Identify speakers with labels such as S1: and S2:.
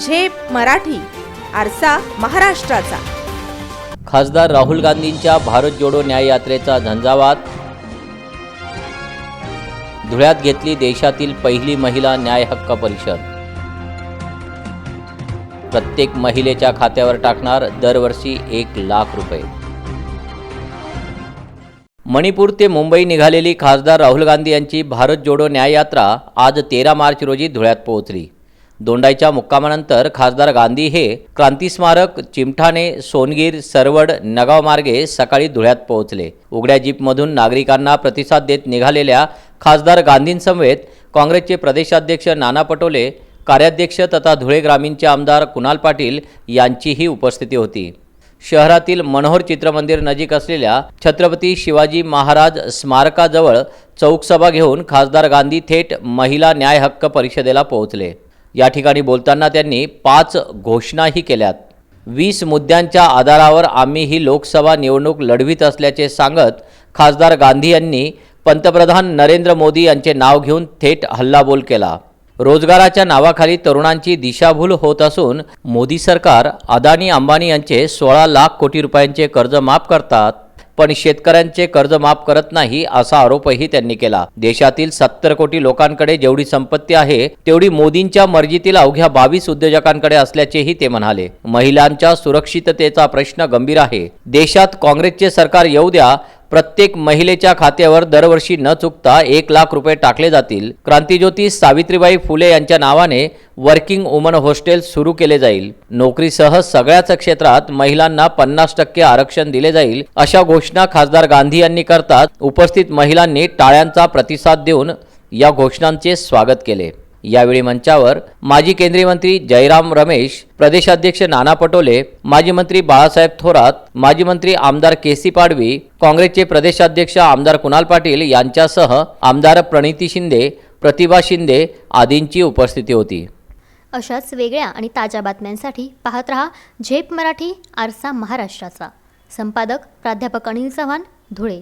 S1: झेप मराठी आरसा महाराष्ट्राचा.
S2: खासदार राहुल गांधींच्या भारत जोडो न्याय यात्रेचा झंझावात. धुळ्यात घेतली देशातील पहिली महिला न्याय हक्क परिषद. प्रत्येक महिलेच्या खात्यावर टाकणार दरवर्षी एक लाख रुपये. मणिपूर ते मुंबई निघालेली खासदार राहुल गांधी यांची भारत जोडो न्याय यात्रा आज तेरा मार्च रोजी धुळ्यात पोहोचली. दोंडाईच्या मुक्कामानंतर खासदार गांधी हे क्रांती स्मारक चिमठाणे सोनगीर सरवड नगाव मार्गे सकाळी धुळ्यात पोहोचले. उघड्या जीपमधून नागरिकांना प्रतिसाद देत निघालेल्या खासदार गांधींसमवेत काँग्रेसचे प्रदेशाध्यक्ष नाना पटोले कार्याध्यक्ष तथा धुळे ग्रामीणचे आमदार कुणाल पाटील यांचीही उपस्थिती होती. शहरातील मनोहर चित्रमंदिर नजीक असलेल्या छत्रपती शिवाजी महाराज स्मारकाजवळ चौकसभा घेऊन खासदार गांधी थेट महिला न्याय हक्क परिषदेला पोहोचले. या ठिकाणी बोलताना त्यांनी पाच घोषणाही केल्यात. वीस मुद्द्यांच्या आधारावर आम्ही ही लोकसभा निवडणूक लढवित असल्याचे सांगत खासदार गांधी यांनी पंतप्रधान नरेंद्र मोदी यांचे नाव घेऊन थेट हल्लाबोल केला. रोजगाराच्या नावाखाली तरुणांची दिशाभूल होत असून मोदी सरकार अदानी अंबानी यांचे सोळा लाख कोटी रुपयांचे कर्ज माफ करतात. पण शेतकऱ्यांचे कर्ज माफ करत नाही असा आरोपही त्यांनी केला. देशातील सत्तर कोटी लोकांकडे जेवढी संपत्ती आहे तेवढी मोदींच्या मर्जीतील अवघ्या बावीस उद्योजकांकडे असल्याचेही ते म्हणाले. महिलांच्या सुरक्षिततेचा प्रश्न गंभीर आहे. देशात काँग्रेसचे सरकार येऊ द्या प्रत्येक महिलेच्या खात्यावर दरवर्षी न चुकता एक लाख रुपये टाकले जातील. क्रांतीज्योती सावित्रीबाई फुले यांच्या नावाने वर्किंग वुमन हॉस्टेल सुरू केले जाईल. नोकरीसह सगळ्याच क्षेत्रात महिलांना पन्नास टक्के आरक्षण दिले जाईल अशा घोषणा खासदार गांधी यांनी करतात. उपस्थित महिलांनी टाळ्यांचा प्रतिसाद देऊन या घोषणांचे स्वागत केले. यावेळी मंचावर माजी केंद्रीय मंत्री जयराम रमेश प्रदेशाध्यक्ष नाना पटोले माजी मंत्री बाळासाहेब थोरात माजी मंत्री आमदार के सी पाडवी काँग्रेसचे प्रदेशाध्यक्ष आमदार कुणाल पाटील यांच्यासह आमदार प्रणिती शिंदे प्रतिभा शिंदे आदींची उपस्थिती होती.
S3: अशाच वेगळ्या आणि ताज्या बातम्यांसाठी पाहत रहा झेप मराठी आरसा महाराष्ट्राचा. संपादक प्राध्यापक अनिल चव्हाण धुळे.